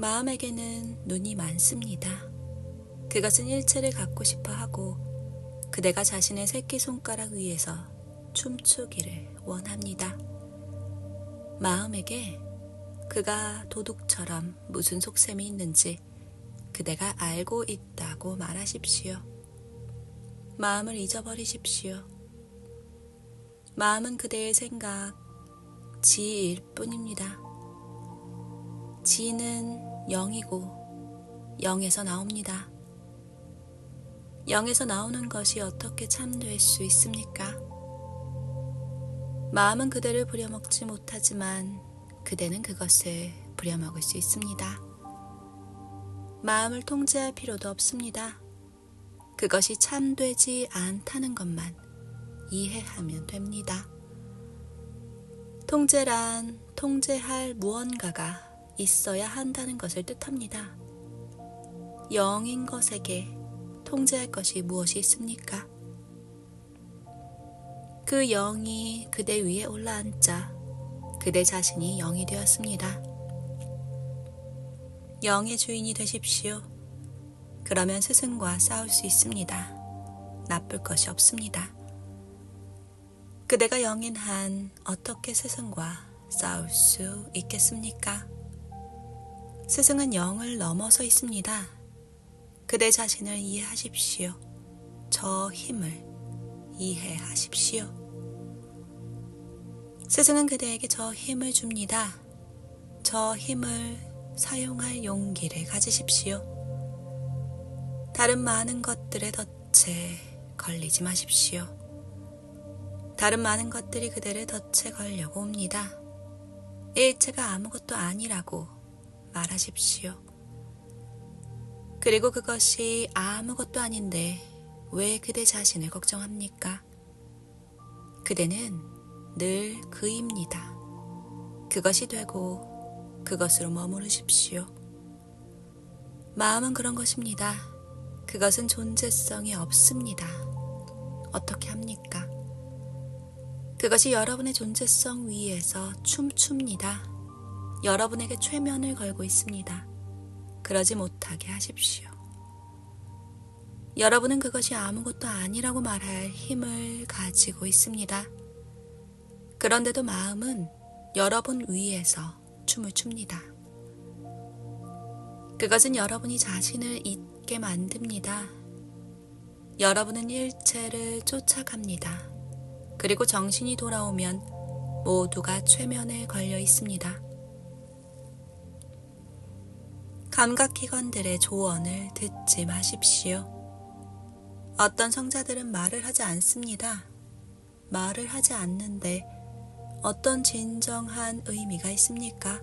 마음에게는 눈이 많습니다. 그것은 일체를 갖고 싶어 하고 그대가 자신의 새끼손가락 위에서 춤추기를 원합니다. 마음에게 그가 도둑처럼 무슨 속셈이 있는지 그대가 알고 있다고 말하십시오. 마음을 잊어버리십시오. 마음은 그대의 생각, 지일 뿐입니다. 지는 영이고 영에서 나옵니다. 영에서 나오는 것이 어떻게 참될 수 있습니까? 마음은 그대를 부려먹지 못하지만 그대는 그것을 부려먹을 수 있습니다. 마음을 통제할 필요도 없습니다. 그것이 참되지 않다는 것만 이해하면 됩니다. 통제란 통제할 무언가가 있어야 한다는 것을 뜻합니다. 영인 것에게 통제할 것이 무엇이 있습니까? 그 영이 그대 위에 올라앉자 그대 자신이 영이 되었습니다. 영의 주인이 되십시오. 그러면 스승과 싸울 수 있습니다. 나쁠 것이 없습니다. 그대가 영인 한 어떻게 스승과 싸울 수 있겠습니까? 스승은 영을 넘어서 있습니다. 그대 자신을 이해하십시오. 저 힘을 이해하십시오. 스승은 그대에게 저 힘을 줍니다. 저 힘을 사용할 용기를 가지십시오. 다른 많은 것들의 덫에 걸리지 마십시오. 다른 많은 것들이 그대를 덫에 걸려고 옵니다. 일체가 아무것도 아니라고 말하십시오. 그리고 그것이 아무것도 아닌데 왜 그대 자신을 걱정합니까? 그대는 늘 그입니다. 그것이 되고 그것으로 머무르십시오. 마음은 그런 것입니다. 그것은 존재성이 없습니다. 어떻게 합니까? 그것이 여러분의 존재성 위에서 춤춥니다. 여러분에게 최면을 걸고 있습니다. 그러지 못하게 하십시오. 여러분은 그것이 아무것도 아니라고 말할 힘을 가지고 있습니다. 그런데도 마음은 여러분 위에서 춤을 춥니다. 그것은 여러분이 자신을 잊게 만듭니다. 여러분은 일체를 쫓아갑니다. 그리고 정신이 돌아오면 모두가 최면에 걸려 있습니다. 감각기관들의 조언을 듣지 마십시오. 어떤 성자들은 말을 하지 않습니다. 말을 하지 않는데 어떤 진정한 의미가 있습니까?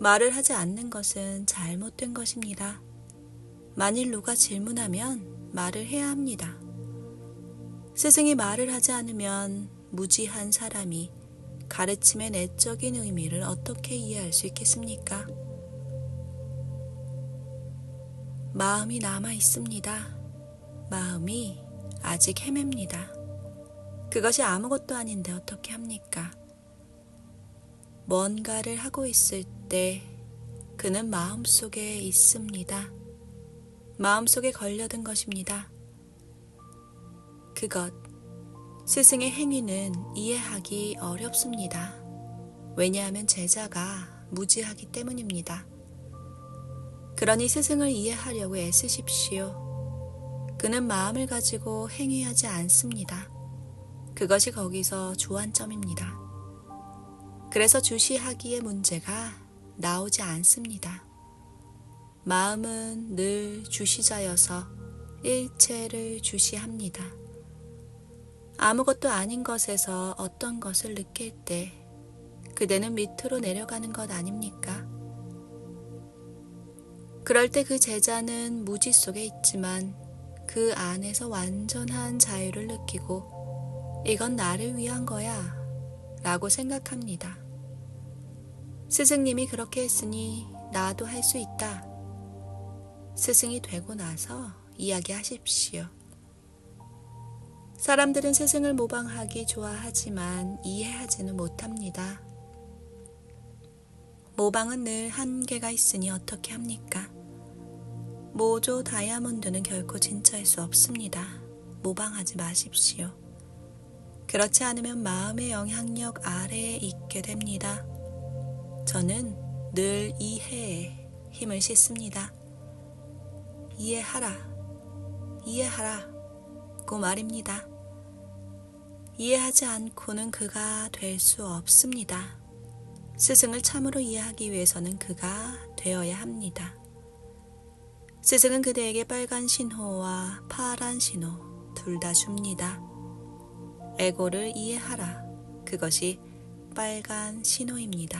말을 하지 않는 것은 잘못된 것입니다. 만일 누가 질문하면 말을 해야 합니다. 스승이 말을 하지 않으면 무지한 사람이 가르침의 내적인 의미를 어떻게 이해할 수 있겠습니까? 마음이 남아 있습니다. 마음이 아직 헤맵니다. 그것이 아무것도 아닌데 어떻게 합니까? 뭔가를 하고 있을 때 그는 마음속에 있습니다. 마음속에 걸려든 것입니다. 그것, 스승의 행위는 이해하기 어렵습니다. 왜냐하면 제자가 무지하기 때문입니다. 그러니 스승을 이해하려고 애쓰십시오. 그는 마음을 가지고 행위하지 않습니다. 그것이 거기서 주안점입니다. 그래서 주시하기의 문제가 나오지 않습니다. 마음은 늘 주시자여서 일체를 주시합니다. 아무것도 아닌 것에서 어떤 것을 느낄 때 그대는 밑으로 내려가는 것 아닙니까? 그럴 때 그 제자는 무지 속에 있지만 그 안에서 완전한 자유를 느끼고 이건 나를 위한 거야 라고 생각합니다. 스승님이 그렇게 했으니 나도 할 수 있다. 스승이 되고 나서 이야기하십시오. 사람들은 스승을 모방하기 좋아하지만 이해하지는 못합니다. 모방은 늘 한계가 있으니 어떻게 합니까? 모조 다이아몬드는 결코 진짜일 수 없습니다. 모방하지 마십시오. 그렇지 않으면 마음의 영향력 아래에 있게 됩니다. 저는 늘 이해에 힘을 싣습니다. 이해하라, 이해하라, 고 말입니다. 이해하지 않고는 그가 될 수 없습니다. 스승을 참으로 이해하기 위해서는 그가 되어야 합니다. 스승은 그대에게 빨간 신호와 파란 신호 둘 다 줍니다. 에고를 이해하라. 그것이 빨간 신호입니다.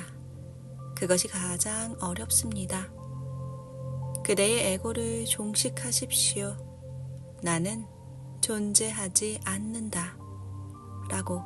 그것이 가장 어렵습니다. 그대의 에고를 종식하십시오. 나는 존재하지 않는다. 라고